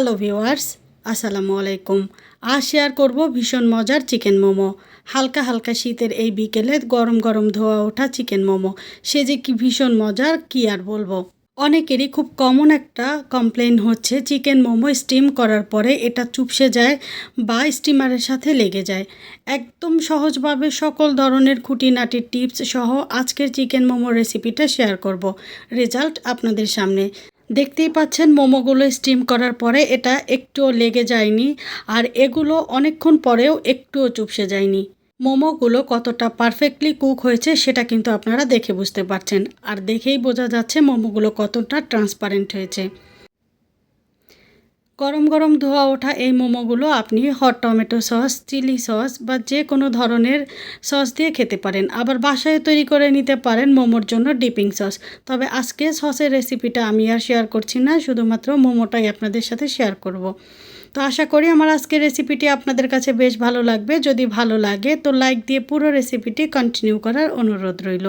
Hello viewers আসসালামু আলাইকুম আজ শেয়ার করব ভীষণ মজার চিকেন মোমো। হালকা হালকা শীতের এই বিকেলে গরম গরম ধোয়া ওঠা চিকেন মোমো। সে যে কি ভীষণ মজার, কি আর বলব? অনেকেরই খুব কমন একটা কমপ্লেন হচ্ছে চিকেন মোমো স্টিম করার পরে এটা চুপসে যায় বা স্টিমারের সাথে লেগে যায়। একদম সহজভাবে সকল ধরনের খুঁটিনাটির টিপস সহ আজকের চিকেন মোমো রেসিপিটা শেয়ার করব। রেজাল্ট আপনাদের সামনে। দেখতেই পাচ্ছেন, মোমোগুলো স্টিম করার পরে এটা একটুও লেগে যায়নি আর এগুলো অনেকক্ষণ পরেও একটুও চুপসে যায়নি। মোমোগুলো কতটা পারফেক্টলি কুক হয়েছে সেটা কিন্তু আপনারা দেখে বুঝতে পারছেন। আর দেখেই বোঝা যাচ্ছে মোমোগুলো কতটা ট্রান্সপারেন্ট হয়েছে। গরম গরম ধোয়া ওঠা এই মোমোগুলো আপনি hot tomato sauce chilli sauce বা যে কোনো ধরনের সস দিয়ে খেতে পারেন। আবার বাসায় তৈরি করে নিতে পারেন মোমোর জন্য ডিপিং সস তবে আজকে সসের রেসিপিটা আমি আর শেয়ার করছি না, শুধুমাত্র মোমোটাই আপনাদের সাথে শেয়ার করব। তো আশা করি আমার আজকের রেসিপিটি আপনাদের কাছে বেশ ভালো লাগবে। যদি ভালো লাগে তো লাইক দিয়ে পুরো রেসিপিটি কন্টিনিউ করার অনুরোধ রইল।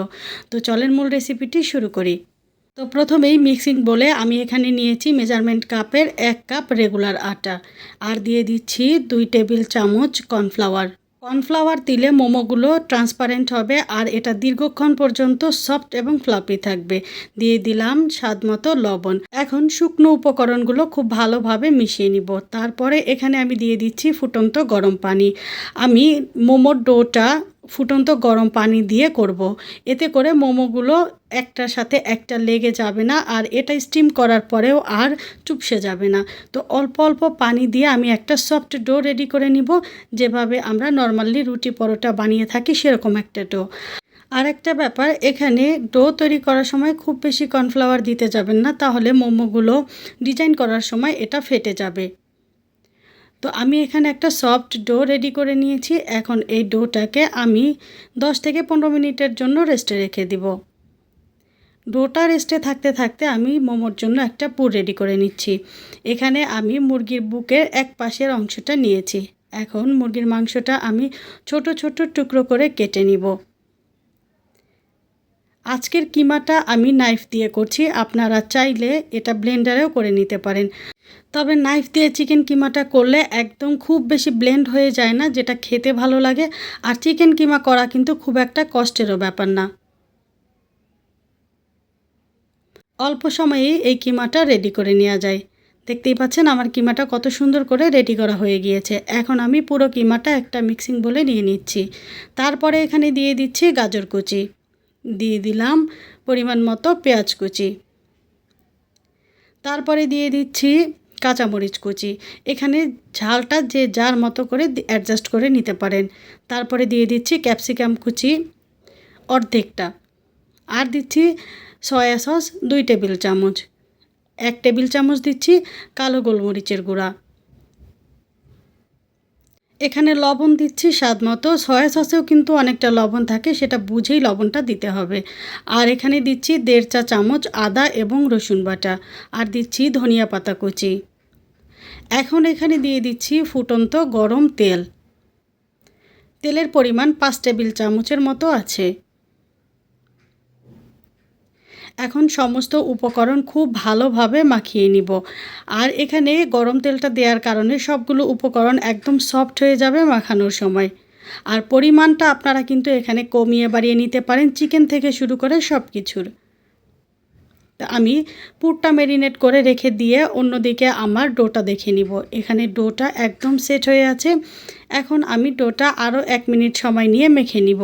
তো চলেন মূল রেসিপিটি শুরু করি। তো প্রথমেই মিক্সিং বলে আমি এখানে নিয়েছি মেজারমেন্ট কাপের এক কাপ রেগুলার আটা। আর দিয়ে দিচ্ছি দুই টেবিল চামচ কর্নফ্লাওয়ার। কর্নফ্লাওয়ার দিলে মোমোগুলো ট্রান্সপারেন্ট হবে আর এটা দীর্ঘক্ষণ পর্যন্ত সফট এবং ফ্লাপি থাকবে। দিয়ে দিলাম স্বাদ মতো লবণ। এখন শুকনো উপকরণগুলো খুব ভালোভাবে মিশিয়ে নিব। তারপরে এখানে আমি দিয়ে দিচ্ছি ফুটন্ত গরম পানি। আমি মোমোর ডোটা ফুটন্ত গরম পানি দিয়ে করব। এতে করে মোমোগুলো একটার সাথে একটা লেগে যাবে না আর এটা স্টিম করার পরেও আর চুপসে যাবে না। তো অল্প অল্প পানি দিয়ে আমি একটা সফট ডো রেডি করে নিব, যেভাবে আমরা নর্মালি রুটি পরোটা বানিয়ে থাকি সেরকম একটা ডো আর একটা ব্যাপার, এখানে ডো তৈরি করার সময় খুব বেশি কর্নফ্লাওয়ার দিতে যাবেন না, তাহলে মোমোগুলো ডিজাইন করার সময় এটা ফেটে যাবে। তো আমি এখানে একটা সফট ডো রেডি করে নিয়েছি। এখন এই ডোটাকে আমি 10 থেকে পনেরো মিনিটের জন্য রেস্টে রেখে দিব। ডোটা রেস্টে থাকতে থাকতে আমি মোমোর জন্য একটা পুর রেডি করে নিচ্ছি। এখানে আমি মুরগির বুকের এক পাশের অংশটা নিয়েছি। এখন মুরগির মাংসটা আমি ছোট ছোট টুকরো করে কেটে নিব। আজকের কিমাটা আমি নাইফ দিয়ে করছি। আপনারা চাইলে এটা ব্লেন্ডারেও করে নিতে পারেন। তবে নাইফ দিয়ে চিকেন কিমাটা করলে একদম খুব বেশি ব্লেন্ড হয়ে যায় না, যেটা খেতে ভালো লাগে। আর চিকেন কিমা করা কিন্তু খুব একটা কষ্টেরও ব্যাপার না। অল্প সময়েই এই কিমাটা রেডি করে নেওয়া যায়। দেখতেই পাচ্ছেন আমার কিমাটা কত সুন্দর করে রেডি করা হয়ে গিয়েছে। এখন আমি পুরো কিমাটা একটা মিক্সিং বলে নিয়ে নিচ্ছি। তারপরে এখানে দিয়ে দিচ্ছি গাজর কুচি। দিয়ে দিলাম পরিমাণ মতো পেঁয়াজ কুচি। তারপরে দিয়ে দিচ্ছি কাঁচামরিচ কুচি। এখানে ঝালটা যে যার মতো করে অ্যাডজাস্ট করে নিতে পারেন। তারপরে দিয়ে দিচ্ছি ক্যাপসিকাম কুচি অর্ধেকটা। আর দিচ্ছি সয়া সস দুই টেবিল চামচ। এক টেবিল চামচ দিচ্ছি কালো গোলমরিচের গুঁড়া। এখানে লবণ দিচ্ছি স্বাদ মতো। সয়া সসেও কিন্তু অনেকটা লবণ থাকে, সেটা বুঝেই লবণটা দিতে হবে। আর এখানে দিচ্ছি দেড় চা চামচ আদা এবং রসুন বাটা আর দিচ্ছি ধনিয়া পাতা কুচি। এখন এখানে দিয়ে দিচ্ছি ফুটন্ত গরম তেল। তেলের পরিমাণ পাঁচ টেবিল চামচের মতো আছে। এখন সমস্ত উপকরণ খুব ভালোভাবে মাখিয়ে নিব। আর এখানে গরম তেলটা দেওয়ার কারণে সবগুলো উপকরণ একদম সফট হয়ে যাবে মাখানোর সময়। আর পরিমাণটা আপনারা কিন্তু এখানে কমিয়ে বাড়িয়ে নিতে পারেন চিকেন থেকে শুরু করে সব কিছুর আমি পুরটা ম্যারিনেট করে রেখে দিয়ে অন্যদিকে আমার ডোটা দেখে নিব। এখানে ডোটা একদম সেট হয়ে আছে। এখন আমি ডোটা আরও এক মিনিট সময় নিয়ে মেখে নিব।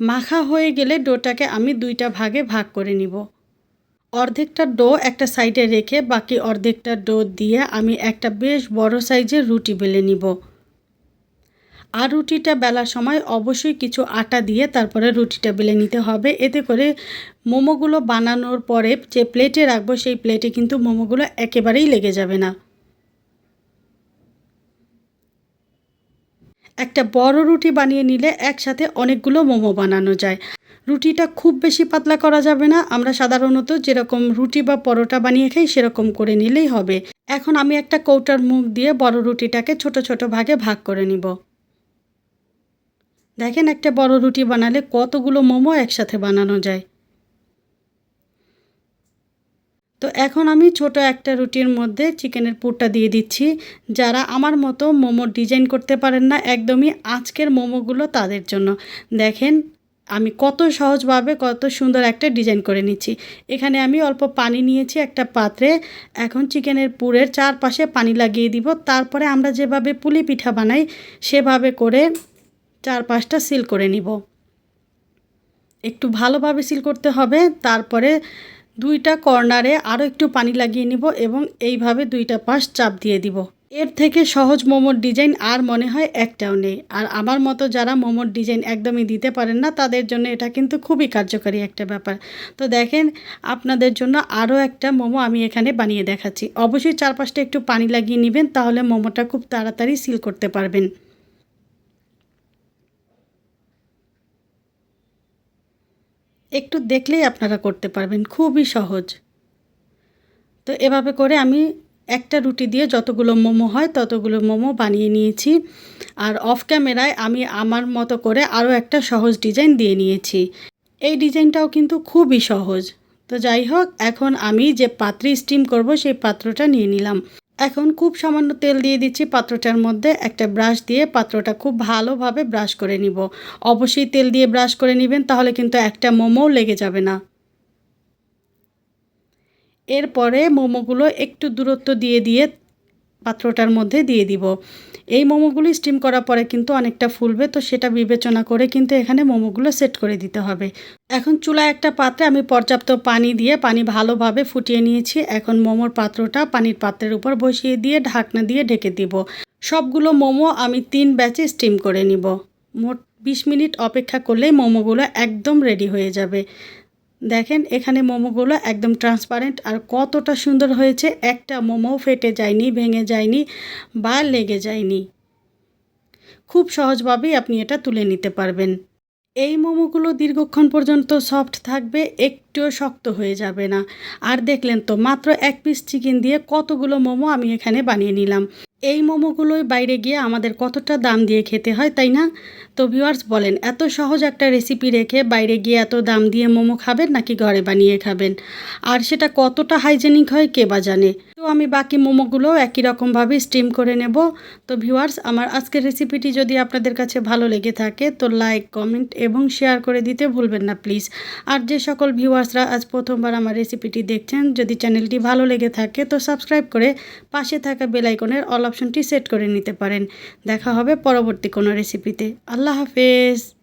মাখা হয়ে গেলে ডোটাকে আমি দুইটা ভাগে ভাগ করে নিব। অর্ধেকটা ডো একটা সাইডে রেখে বাকি অর্ধেকটা ডো দিয়ে আমি একটা বেশ বড় সাইজের রুটি বেলে নিব। আর রুটিটা বেলার সময় অবশ্যই কিছু আটা দিয়ে তারপরে রুটিটা বেলে নিতে হবে। এতে করে মোমোগুলো বানানোর পরে যে প্লেটে রাখব সেই প্লেটে কিন্তু মোমোগুলো একেবারেই লেগে যাবে না। একটা বড় রুটি বানিয়ে নিলে একসাথে অনেকগুলো মোমো বানানো যায়। রুটিটা খুব বেশি পাতলা করা যাবে না, আমরা সাধারণত যেরকম রুটি বা পরোটা বানিয়ে খাই সেরকম করে নিলেই হবে। এখন আমি একটা কৌটার মুখ দিয়ে বড় রুটিটাকে ছোট ছোট ভাগে ভাগ করে নিব। দেখেন একটা বড় রুটি বানালে কতগুলো মোমো একসাথে বানানো যায়। তো এখন আমি ছোট একটা রুটির মধ্যে চিকেনের পুরটা দিয়ে দিচ্ছি। যারা আমার মতো মোমোর ডিজাইন করতে পারেন না, একদমই আজকের মোমোগুলো তাদের জন্য। দেখেন, আমি কত সহজভাবে কত সুন্দর একটা ডিজাইন করে নিচ্ছি। এখানে আমি অল্প পানি নিয়েছি একটা পাত্রে। এখন চিকেনের পুরের চারপাশে পানি লাগিয়ে দিব। তারপরে আমরা যেভাবে পুলি পিঠা বানাই, সেভাবে করে চারপাশটা সিল করে নিব। একটু ভালোভাবে সিল করতে হবে। তারপরে দুইটা কর্নারে আরও একটু পানি লাগিয়ে নিব এবং এইভাবে দুইটা পাশ চাপ দিয়ে দিব। এর থেকে সহজ মোমোর ডিজাইন আর মনে হয় একটাও নেই। আর আমার মতো যারা মোমোর ডিজাইন একদমই দিতে পারেন না, তাদের জন্য এটা কিন্তু খুবই কার্যকারী একটা ব্যাপার। তো দেখেন, আপনাদের জন্য আরও একটা মোমো আমি এখানে বানিয়ে দেখাচ্ছি। অবশ্যই চারপাশটা একটু পানি লাগিয়ে নেবেন, তাহলে মোমোটা খুব তাড়াতাড়ি সিল করতে পারবেন। একটু দেখলেই আপনারা করতে পারবেন, খুবই সহজ। তো এভাবে করে আমি একটা রুটি দিয়ে যতগুলো মোমো হয় ততগুলো মোমো বানিয়ে নিয়েছি। আর অফ ক্যামেরায় আমি আমার মতো করে আরও একটা সহজ ডিজাইন দিয়ে নিয়েছি। এই ডিজাইনটাও কিন্তু খুবই সহজ। তো যাই হোক, এখন আমি যে পাত্রে স্টিম করব সেই পাত্রটা নিয়ে নিলাম। এখন খুব সামান্য তেল দিয়ে দিচ্ছি পাত্রটার মধ্যে। একটা ব্রাশ দিয়ে পাত্রটা খুব ভালোভাবে ব্রাশ করে নিব। অবশ্যই তেল দিয়ে ব্রাশ করে নেবেন, তাহলে কিন্তু একটা মোমোও লেগে যাবে না। এরপরে মোমোগুলো একটু দূরত্ব দিয়ে দিয়ে পাত্রটার মধ্যে দিয়ে দিব। এই মোমোগুলি স্টিম করার পরে কিন্তু অনেকটা ফুলবে, তো সেটা বিবেচনা করে কিন্তু এখানে মোমোগুলো সেট করে দিতে হবে। এখন চুলায় একটা পাত্রে আমি পর্যাপ্ত পানি দিয়ে পানি ভালোভাবে ফুটিয়ে নিয়েছি। এখন মোমোর পাত্রটা পানির পাত্রের উপর বসিয়ে দিয়ে ঢাকনা দিয়ে ঢেকে দিব। সবগুলো মোমো আমি তিন ব্যাচে স্টিম করে নিব। মোট বিশ মিনিট অপেক্ষা করলেই মোমোগুলো একদম রেডি হয়ে যাবে। দেখেন, এখানে মোমোগুলো একদম ট্রান্সপারেন্ট আর কতটা সুন্দর হয়েছে। একটা মোমো ফেটে যায়নি, ভেঙে যায়নি বা লেগে যায়নি। খুব সহজভাবেই আপনি এটা তুলে নিতে পারবেন। এই মোমোগুলো দীর্ঘক্ষণ পর্যন্ত সফট থাকবে একটুও শক্ত হয়ে যাবে না। আর দেখলেন তো, মাত্র এক পিস চিকেন দিয়ে কতগুলো মোমো আমি এখানে বানিয়ে নিলাম। এই মোমোগুলোই বাইরে গিয়ে আমাদের কতটা দাম দিয়ে খেতে হয়, তাই না? তো ভিউয়ার্স বলেন, এত সহজ একটা রেসিপি রেখে বাইরে গিয়ে এত দাম দিয়ে মোমো খাবেন নাকি ঘরে বানিয়ে খাবেন? আর সেটা কতটা হাইজেনিক হয় কে বা জানে? তো আমি বাকি মোমোগুলো একই রকমভাবে স্টিম করে নেব। তো ভিউয়ার্স আমার আজকের রেসিপিটি যদি আপনাদের কাছে ভালো লেগে থাকে, তো লাইক কমেন্ট এবং শেয়ার করে দিতে ভুলবেন না প্লিজ আর যে সকল ভিউয়ার্সরা আজ প্রথমবার আমার রেসিপিটি দেখছেন। যদি চ্যানেলটি ভালো লেগে থাকে, তো সাবস্ক্রাইব করে পাশে থাকা বেলাইকনের অল অপশনটি সেট করে নিতে পারেন। দেখা হবে পরবর্তী কোনো রেসিপিতে। আল্লাহ হাফেজ।